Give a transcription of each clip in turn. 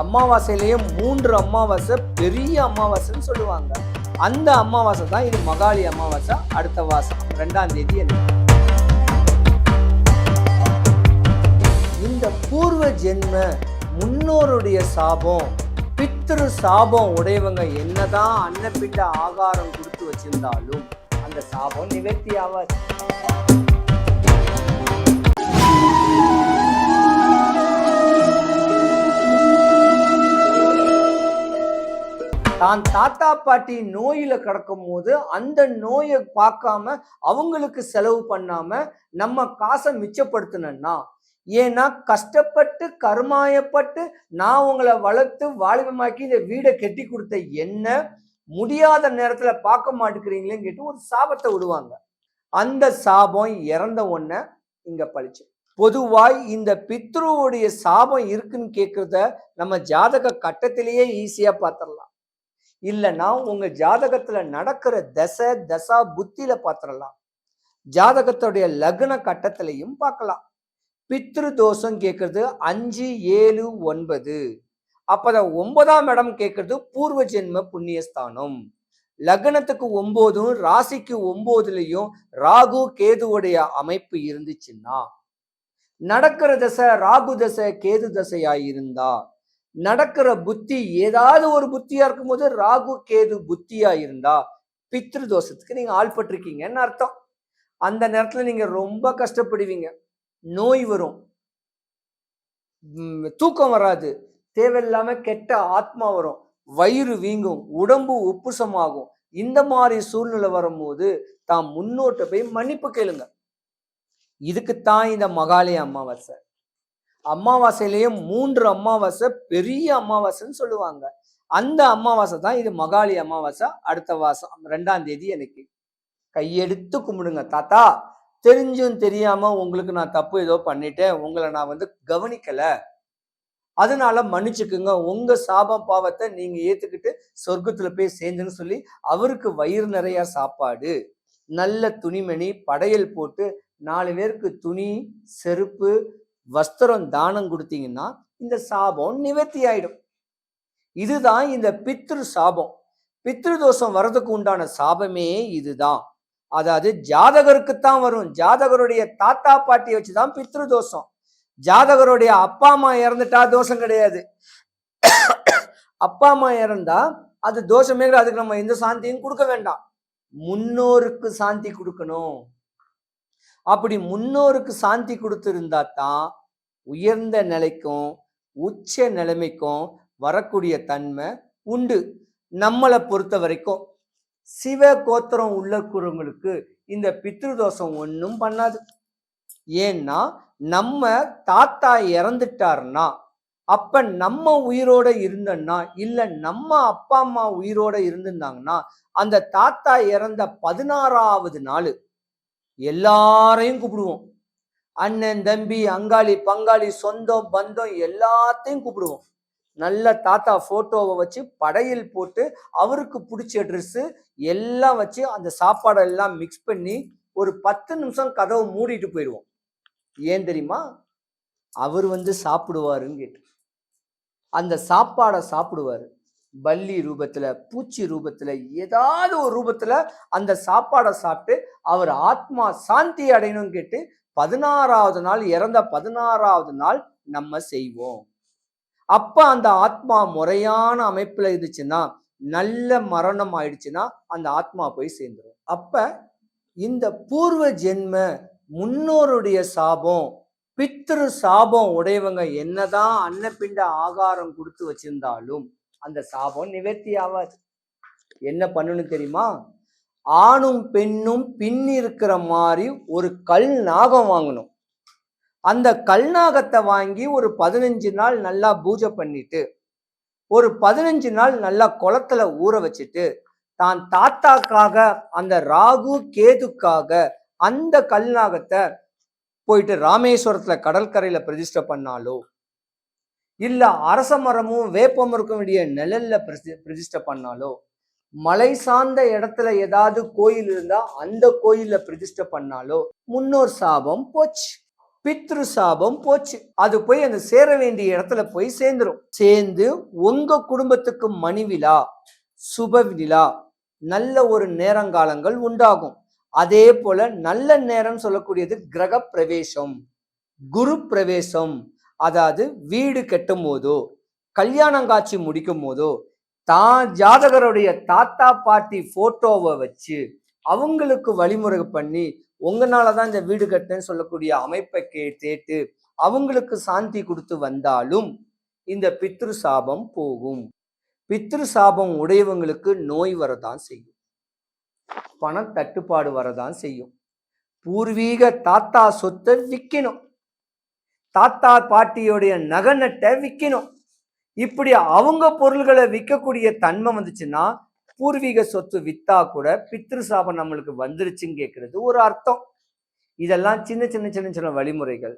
அமாவாசையிலேயே மூன்று அமாவாசை பெரிய அமாவாசைன்னு சொல்லுவாங்க. அந்த அமாவாசை தான் இது மகாளி அமாவாசை அடுத்த வாசம் ரெண்டாம் தேதி என்ன? இந்த பூர்வ ஜென்ம முன்னோருடைய சாபம் பித்ரு சாபம் உடையவங்க என்னதான் அன்னப்பிட்ட ஆகாரம் கொடுத்து வச்சிருந்தாலும் அந்த சாபம் நிவர்த்தி ஆகாது. தான் தாத்தா பாட்டி நோயில கிடக்கும் போது அந்த நோயை பார்க்காம அவங்களுக்கு செலவு பண்ணாம நம்ம காசை மிச்சப்படுத்தணும்னா ஏன்னா கஷ்டப்பட்டு கருமாயப்பட்டு நான் உங்களை வளர்த்து வாலிபமாக்கி இந்த வீடை கட்டி கொடுத்த என்ன முடியாத நேரத்துல பார்க்க மாட்டேங்கிறீங்களேன்னு கேட்டு ஒரு சாபத்தை விடுவாங்க. அந்த சாபம் இறந்த உடனே இங்க பழிச்சு. பொதுவாய் இந்த பித்ருவுடைய சாபம் இருக்குன்னு கேட்கறத நம்ம ஜாதக கட்டத்திலேயே ஈஸியா பார்த்துடலாம். இல்லைன்னா உங்க ஜாதகத்துல நடக்கிற தசை தசா புத்தியில பார்த்துடலாம் ஜாதகத்துடைய லக்ன கட்டத்திலையும் பார்க்கலாம் பித்ரு தோஷம் கேட்கறது அஞ்சு ஏழு ஒன்பது. அப்பதான் ஒன்பதாம் இடம் கேட்கறது பூர்வ ஜென்ம புண்ணியஸ்தானம். லக்னத்துக்கு ஒன்பதும் ராசிக்கு ஒம்போதுலேயும் ராகு கேதுவுடைய அமைப்பு இருந்துச்சுன்னா நடக்கிற தசை ராகு தசை கேது தசையா இருந்தா நடக்கிற புத்தி ஏதாவது ஒரு புத்தியா இருக்கும்போது ராகு கேது புத்தியா இருந்தா பித்ரு தோஷத்துக்கு நீங்க ஆள்பட்டிருக்கீங்கன்னு அர்த்தம். அந்த நேரத்துல நீங்க ரொம்ப கஷ்டப்படுவீங்க. நோய் வரும். தூக்கம் வராது. தேவையில்லாம கெட்ட ஆத்மா வரும். வயிறு வீங்கும். உடம்பு உப்புசமாகும். இந்த மாதிரி சூழ்நிலை வரும்போது தான் முன்னோட்ட போய் மன்னிப்பு கேளுங்க. இதுக்குத்தான் இந்த மகாலய அமாவாசை. அமாவாசையிலேயே மூன்று அமாவாசை பெரிய அமாவாசைன்னு சொல்லுவாங்க. அந்த அமாவாசை தான் இது மகாலி அமாவாசை அடுத்த வாசம் ரெண்டாம் தேதி எனக்கு. கையெடுத்து கும்பிடுங்க. தாத்தா தெரிஞ்சும் தெரியாம உங்களுக்கு நான் தப்பு ஏதோ பண்ணிட்டேன். உங்களை நான் வந்து கவனிக்கல. அதனால மன்னிச்சுக்குங்க. உங்க சாபம் பாவத்தை நீங்க ஏத்துக்கிட்டு சொர்க்கத்துல போய் சேர்ந்துன்னு சொல்லி அவருக்கு வயிறு நிறைய சாப்பாடு. நல்ல துணிமணி படையல் போட்டு நாலு பேருக்கு துணி செருப்பு வஸ்திரம் தானம் கொடுத்தீங்கன்னா இந்த சாபம் நிவர்த்தி ஆயிடும். இதுதான் இந்த பித்ரு சாபம். பித்ரு தோஷம் வர்றதுக்கு உண்டான சாபமே இதுதான். அதாவது ஜாதகருக்குத்தான் வரும். ஜாதகருடைய தாத்தா பாட்டியை வச்சுதான் பித்ரு தோஷம். ஜாதகருடைய அப்பா அம்மா இறந்துட்டா தோஷம் கிடையாது. அப்பா அம்மா இறந்தா அது தோஷமே அதுக்கு நம்ம எந்த சாந்தியும் கொடுக்க வேண்டாம். முன்னோருக்கு சாந்தி கொடுக்கணும். அப்படி முன்னோருக்கு சாந்தி கொடுத்துருந்தா தான் உயர்ந்த நிலைக்கும் உச்ச நிலைமைக்கும் வரக்கூடிய தன்மை உண்டு. நம்மளை பொறுத்த வரைக்கும் சிவ கோத்திரம் உள்ளக்குறவங்களுக்கு இந்த பித்ரு தோஷம் ஒன்றும் பண்ணாது. ஏன்னா நம்ம தாத்தா இறந்துட்டாருன்னா அப்ப நம்ம உயிரோட இருந்தோம்னா இல்ல நம்ம அப்பா அம்மா உயிரோட இருந்திருந்தாங்கன்னா அந்த தாத்தா இறந்த பதினாறாவது நாள் எல்லாரையும் கூப்பிடுவோம். அண்ணன் தம்பி அங்காளி பங்காளி சொந்தம் பந்தம் எல்லாத்தையும் கூப்பிடுவோம். நல்ல தாத்தா போட்டோவை வச்சு படையல் போட்டு அவருக்கு பிடிச்ச ட்ரெஸ்ஸு எல்லாம் வச்சு அந்த சாப்பாடெல்லாம் மிக்ஸ் பண்ணி ஒரு பத்து நிமிஷம் கதவை மூடிட்டு போயிடுவோம். ஏன் தெரியுமா? அவர் வந்து சாப்பிடுவாருன்னு கேட்டு அந்த சாப்பாடை சாப்பிடுவாரு. பல்லி ரூபத்துல பூச்சி ரூபத்துல ஏதாவது ஒரு ரூபத்துல அந்த சாப்பாடை சாப்பிட்டு அவர் ஆத்மா சாந்தி அடையணும்னு கேட்டு பதினாறாவது நாள் இறந்த பதினாறாவது நாள் நம்ம செய்வோம். அப்ப அந்த ஆத்மா முறையான அமைப்புல இருந்துச்சுன்னா நல்ல மரணம் ஆயிடுச்சுன்னா அந்த ஆத்மா போய் சேர்ந்துடும் அப்ப இந்த பூர்வ ஜென்ம முன்னோருடைய சாபம் பித்திரு சாபம் உடையவங்க என்னதான் அன்னப்பிண்ட ஆகாரம் கொடுத்து வச்சிருந்தாலும் அந்த சாபம் நிவர்த்தி ஆகாது என்ன பண்ணணும் தெரியுமா? ஆணும் பெண்ணும் பின் இருக்கிற மாதிரி ஒரு கல் நாகம் வாங்கணும். அந்த கல் நாகத்தை வாங்கி ஒரு பதினஞ்சு நாள் நல்லா பூஜை பண்ணிட்டு ஒரு பதினஞ்சு நாள் நல்லா குளத்துல ஊற வச்சுட்டு தான் தாத்தாக்காக அந்த ராகு கேதுக்காக அந்த கல் நாகத்தை போயிட்டு ராமேஸ்வரத்துல கடற்கரையில பிரதிஷ்டை பண்ணாலோ இல்லை அரச மரமும் வேப்பம் இருக்க வேண்டிய நிழல்ல பிரதி- பிரதிஷ்டை பண்ணாலோ? மலை சார்ந்த இடத்துல ஏதாவது கோயில் இருந்தா அந்த கோயில்ல பிரதிஷ்டை பண்ணாலோ? முன்னோர் சாபம் போச்சு. பித்ரு சாபம் போச்சு. அது போய் அந்த சேர வேண்டிய இடத்துல போய் சேர்ந்துரும். சேர்ந்து உங்க குடும்பத்துக்கு மணி விழா சுப விழா நல்ல ஒரு நேரங்காலங்கள் உண்டாகும். அதே போல நல்ல நேரம் சொல்லக்கூடியது கிரக பிரவேசம் குரு பிரவேசம். அதாவது வீடு கட்டும் போதோ கல்யாணம் காட்சி முடிக்கும் போதோ தான் ஜாதகருடைய தாத்தா பாட்டி போட்டோவை வச்சு அவங்களுக்கு வழிமுறை பண்ணி உங்களால தான் இந்த வீடு கட்டுன்னு சொல்லக்கூடிய அமைப்பை கே கேட்டு அவங்களுக்கு சாந்தி கொடுத்து வந்தாலும் இந்த பித்ரு சாபம் போகும். பித்ரு சாபம் உடையவங்களுக்கு நோய் வரதான் செய்யும். பண தட்டுப்பாடு வரதான் செய்யும். பூர்வீக தாத்தா சொத்தை விற்கணும் தாத்தா பாட்டியோடைய நகநட்டை விற்கணும் இப்படி அவங்க பொருள்களை விற்கக்கூடிய தன்மை வந்துச்சுன்னா பூர்வீக சொத்து வித்தா கூட பித்ரு சாபம் நம்மளுக்கு வந்துருச்சுன்னு கேட்கறது ஒரு அர்த்தம். இதெல்லாம் சின்ன சின்ன சின்ன சின்ன வழிமுறைகள்.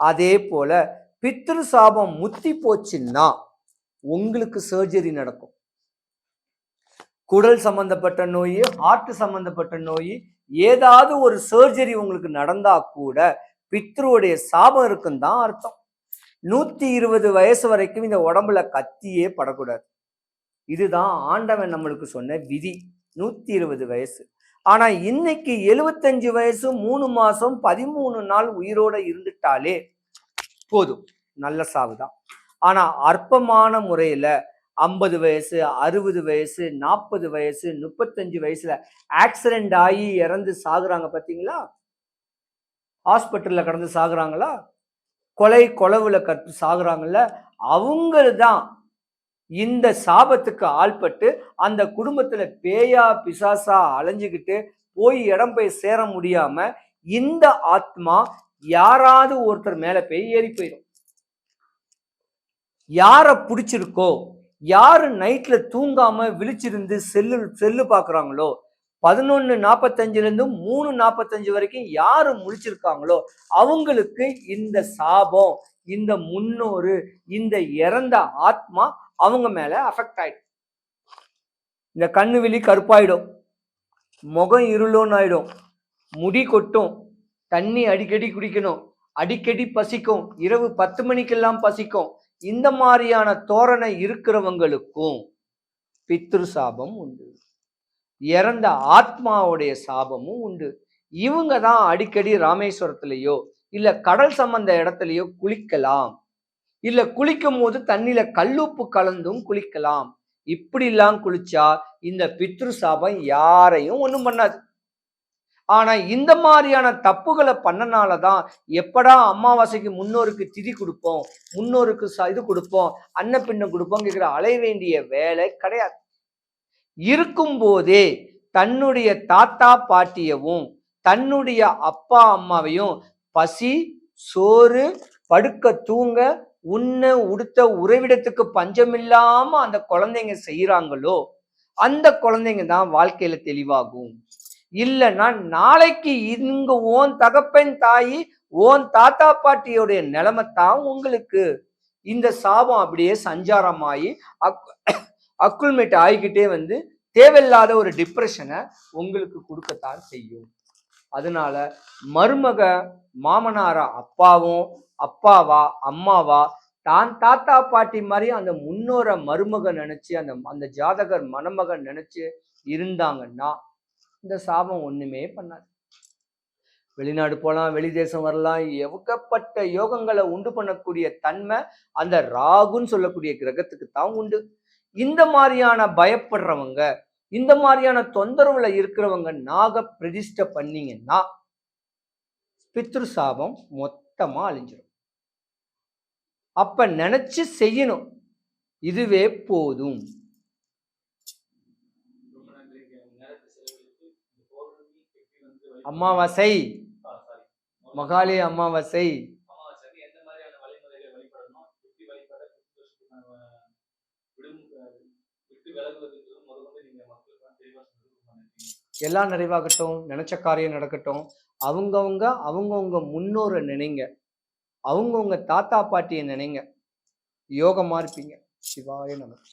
அதே போல பித்ரு சாபம் முத்தி போச்சுன்னா உங்களுக்கு சர்ஜரி நடக்கும். குடல் சம்பந்தப்பட்ட நோய் ஹார்ட் சம்பந்தப்பட்ட நோய் ஏதாவது ஒரு சர்ஜரி உங்களுக்கு நடந்தா கூட பித்ருவுடைய சாபம் இருக்குன்னு தான் அர்த்தம். நூத்தி இருபது வயசு வரைக்கும் இந்த உடம்புல கத்தியே படக்கூடாது. இதுதான் ஆண்டவன் நம்மளுக்கு சொன்ன விதி. நூத்தி இருபது வயசு. ஆனா இன்னைக்கு எழுவத்தஞ்சு வயசு மூணு மாசம் பதிமூணு நாள் உயிரோட இருந்துட்டாலே போதும். நல்ல சாவுதான் ஆனா அற்பமான முறையில ஐம்பது வயசு அறுபது வயசு நாற்பது வயசு முப்பத்தஞ்சு வயசுல ஆக்சிடென்ட் ஆகி இறந்து சாகுறாங்க பார்த்தீங்களா ஹாஸ்பிட்டலில் கடந்து சாகுறாங்களா? கொலை கொலவுல கற்று சாகுறாங்கல்ல? அவங்க தான் இந்த சாபத்துக்கு ஆள்பட்டு அந்த குடும்பத்தில் பேயா பிசாசா அலைஞ்சுக்கிட்டு போய் இடம் போய் சேர முடியாம இந்த ஆத்மா யாராவது ஒருத்தர் மேல போய் ஏறி போயிடும். யாரை பிடிச்சிருக்கோ யாரு நைட்ல தூங்காம விழிச்சிருந்து செல்லு செல்லு பாக்குறாங்களோ பதினொன்று நாற்பத்தஞ்சுலேருந்து மூணு நாற்பத்தஞ்சு வரைக்கும் யார் முடிச்சிருக்காங்களோ அவங்களுக்கு இந்த சாபம் இந்த முன்னோரு இந்த இறந்த ஆத்மா அவங்க மேலே அஃபெக்ட் ஆயிடும். இந்த கண்ணு விழி கருப்பாயிடும். முகம் இருளோன்னு ஆயிடும். முடி கொட்டும். தண்ணி அடிக்கடி குடிக்கணும். அடிக்கடி பசிக்கும். இரவு பத்து மணிக்கெல்லாம் பசிக்கும். இந்த மாதிரியான தோரணை இருக்கிறவங்களுக்கும் பித்ரு சாபம் உண்டு. இறந்த ஆத்மாவுடைய சாபமும் உண்டு. இவங்க தான் அடிக்கடி ராமேஸ்வரத்திலேயோ இல்ல கடல் சம்பந்த இடத்துலயோ குளிக்கலாம். இல்ல குளிக்கும் போது தண்ணியில கல்லுப்பு கலந்தும் குளிக்கலாம். இப்படிலாம் குளிச்சா இந்த பித்ரு சாபம் யாரையும் ஒண்ணும் பண்ணாது. ஆனா இந்த மாதிரியான தப்புகளை பண்ணனால தான் எப்படா அமாவாசைக்கு முன்னோருக்கு திதி கொடுப்போம் முன்னோருக்கு இது கொடுப்போம் அன்னப்பின்னம் கொடுப்போம் கேட்கிற அலைய வேண்டிய வேலை கிடையாது. இருக்கும் போதே தன்னுடைய தாத்தா பாட்டியவும் தன்னுடைய அப்பா அம்மாவையும் பசி சோறு படுக்க தூங்க உண்ண உடுத்த உறைவிடத்துக்கு பஞ்சமில்லாம அந்த குழந்தைங்க செய்யறாங்களோ அந்த குழந்தைங்க தான் வாழ்க்கையில தெளிவாகும். இல்லைன்னா நாளைக்கு இங்க ஓன் தகப்பன் தாயி ஓன் தாத்தா பாட்டியோடைய நிலைமை தான் உங்களுக்கு. இந்த சாபம் அப்படியே சஞ்சாரமாயி அக் அக்குள்மேட் ஆகிக்கிட்டே வந்து தேவையில்லாத ஒரு டிப்ரெஷனை உங்களுக்கு கொடுக்கத்தான் செய்யும். அதனால மருமக மாமனாரா அப்பாவும் அப்பாவா அம்மாவா தான் தாத்தா பாட்டி மாதிரி அந்த முன்னோரை மருமக நினைச்சு அந்த அந்த ஜாதகர் மணமகன் நினைச்சு இருந்தாங்கன்னா இந்த சாபம் ஒண்ணுமே பண்ணாது. வெளிநாடு போகலாம் வெளி தேசம் வரலாம் எவக்கப்பட்ட யோகங்களை உண்டு பண்ணக்கூடிய தன்மை அந்த ராகுன்னு சொல்லக்கூடிய கிரகத்துக்கு தான் உண்டு. இந்த மாதிரியான பயப்படுறவங்க இந்த மாதிரியான தொந்தரவுல இருக்கிறவங்க நாக பிரதிஷ்டை பண்ணீங்கன்னா பித்ரு சாபம் மொத்தமா அழிஞ்சிடும் அப்ப நினைச்சு செய்யணும். இதுவே போதும். அமாவாசை. மகாலி அமாவாசை. அமாவாசைக்கு எந்த மாதிரியான வழிமுறைகளை வழிபடணும் எப்படி வழிபட கிறிஸ்துவ நம்ம விடும் அஹ், விட்டு விலகுவதற்கு முதல்ல நீங்க மக்களுக்கு தெளிவா சொன்னது ரொம்ப நன்றி எல்லாம் நிறைவாகட்டும் நினைச்ச காரியம் நடக்கட்டும். அவங்கவுங்க அவங்கவுங்க முன்னோரை நினைங்க. அவங்கவுங்க தாத்தா பாட்டியை நினைங்க. யோகமாக இருப்பீங்க. சிவாய நமக்கு